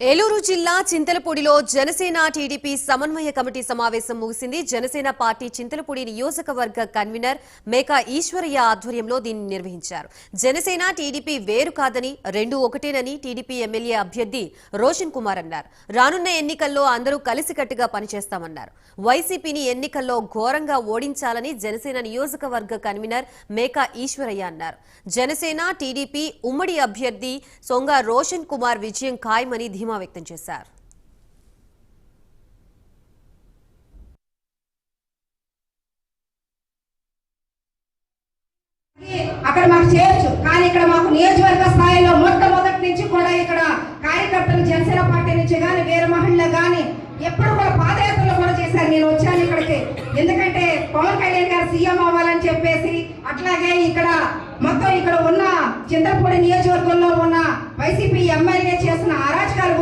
ఏలూరు జిల్లా చింతలపూడిలో జనసేన టీడీపీ సమన్వయ కమిటీ సమావేశం ముగిసింది. జనసేన పార్టీ చింతలపూడి నియోజకవర్గ కన్వీనర్ మేకా ఈశ్వరయ్య ఆధ్వర్యంలో దీన్ని నిర్వహించారు. జనసేన టీడీపీ వేరు కాదని రెండు ఒకటేనని టీడీపీ ఎమ్మెల్యే అభ్యర్థి రోషన్ కుమార్ అన్నారు. రానున్న ఎన్నికల్లో అందరూ కలిసికట్టుగా పనిచేస్తామన్నారు. వైసీపీని ఎన్నికల్లో ఘోరంగా ఓడించాలని జనసేన నియోజకవర్గ కన్వీనర్ మేకా ఈశ్వరయ్య అన్నారు. జనసేన టీడీపీ ఉమ్మడి అభ్యర్థి సొంగ రోషన్ కుమార్ విజయం ఖాయమని ధీమా వ్యక్తం చేశారు. అక్కడ మాకు చేయొచ్చు కానీ ఇక్కడ మాకు నియోజకవర్గ స్థాయిలో మొట్టమొదటి నుంచి కూడా ఇక్కడ కార్యకర్తలు జనసేన పార్టీ నుంచి కానీ వేరే మహిళలు కానీ ఎప్పుడు కూడా పాదయాత్రలు కూడా చేశారు. నేను వచ్చాను ఇక్కడికి. ఎందుకంటే పవన్ కళ్యాణ్ గారు సీఎం అవ్వాలని చెప్పేసి అట్లాగే ఇక్కడ మొత్తం ఇక్కడ ఉన్న చింతపూడి నియోజకవర్గంలో ఉన్న వైసీపీ ఎమ్మెల్యే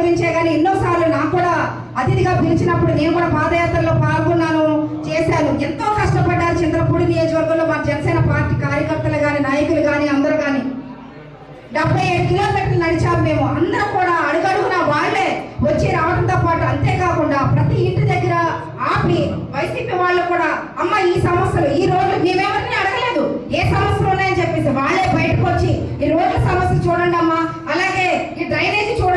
చేసిన కానీ ఎన్నోసార్లు నాకు కూడా అతిథిగా పిలిచినప్పుడు నేను కూడా పాదయాత్రలో పాల్గొన్నాను చేశాను. ఎంతో కష్టపడ్డారు చంద్రపూడి నియోజకవర్గంలో మా జనసేన పార్టీ కార్యకర్తలు కానీ నాయకులు కానీ అందరూ కానీ డెబ్బై ఏడు కిలోమీటర్లు నడిచాము మేము. అందరం కూడా అడుగడుగున వాళ్ళే వచ్చి రావడంతో పాటు అంతేకాకుండా ప్రతి ఇంటి దగ్గర ఆపి వైసీపీ వాళ్ళు కూడా అమ్మ ఈ సమస్యలు ఈ రోడ్లు మేమెవరిని అడగలేదు? ఏ సమస్యలు ఉన్నాయని చెప్పేసి వాళ్ళే బయటకు వచ్చి ఈ రోడ్ల సమస్య చూడండి అమ్మా అలాగే ఈ డ్రైనేజీ చూడండి.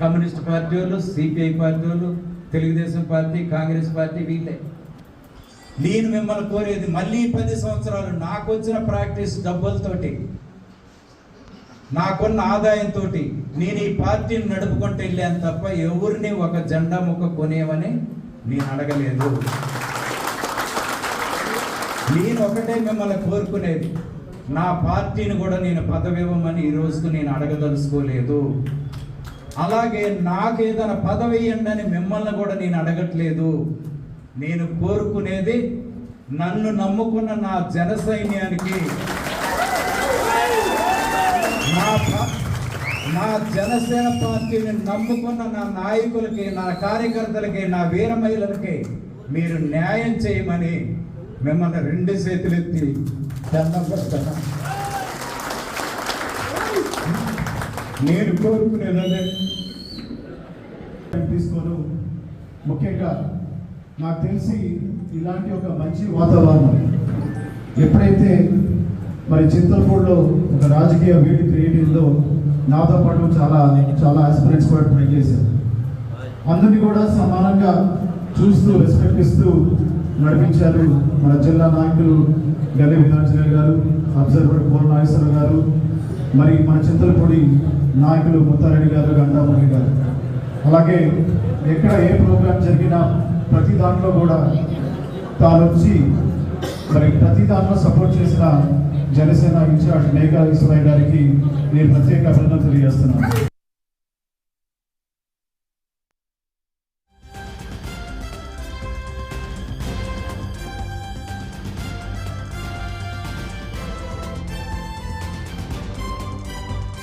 కమ్యూనిస్ట్ పార్టీ వాళ్ళు సిపిఐ పార్టీ వాళ్ళు తెలుగుదేశం పార్టీ కాంగ్రెస్ పార్టీ వీళ్ళే. నేను మిమ్మల్ని కోరేది మళ్ళీ పది సంవత్సరాలు నాకు వచ్చిన ప్రాక్టీస్ డబ్బులతోటి నాకున్న ఆదాయంతో నేను ఈ పార్టీని నడుపుకుంటూ వెళ్ళాను తప్ప ఎవరిని ఒక జెండా ముక్క కొనేవని నేను అడగలేదు. నేను ఒకటే మిమ్మల్ని కోరుకునేది నా పార్టీని కూడా నేను పదవి ఇవ్వమని ఈ రోజుకు నేను అడగదలుచుకోలేదు. అలాగే నాకు ఏదైనా పదవి ఇవ్వండి అని మిమ్మల్ని కూడా నేను అడగట్లేదు. నేను కోరుకునేది నన్ను నమ్ముకున్న నా జన సైన్యానికి నా నా జనసేన పార్టీని నమ్ముకున్న నా నాయకులకి నా కార్యకర్తలకి నా వీర మహిళలకి మీరు న్యాయం చేయమని మిమ్మల్ని రెండు చేతులెత్తి దండం నేను కోరుకునేది తీసుకోను ముఖ్యంగా నాకు తెలిసి ఇలాంటి ఒక మంచి వాతావరణం ఎప్పుడైతే మరి చింతలపూడిలో ఒక రాజకీయ వేడి క్రియేటివ్లో నాతో పాటు చాలా చాలా ఆస్పిరెంట్స్ కూడా ట్రై చేశారు. అందరినీ కూడా సమానంగా చూస్తూ రెస్పెక్ట్ ఇస్తూ నడిపించారు మన జిల్లా నాయకులు గల్లె విధానచర్య గారు అబ్జర్వర్ కోల నాగేశ్వర గారు మరి మన చింతలపూడి నాయకులు ముత్తారెడ్డి గారు గంటామణి గారు. అలాగే ఎక్కడ ఏ ప్రోగ్రాం జరిగినా ప్రతి దాంట్లో కూడా తాను వచ్చి మరి ప్రతి దాంట్లో సపోర్ట్ చేసిన జనసేన ఇన్ఛార్జ్ మేఘా ఈశ్వరయ్య గారికి నేను ప్రత్యేక అభినందన తెలియజేస్తున్నాను.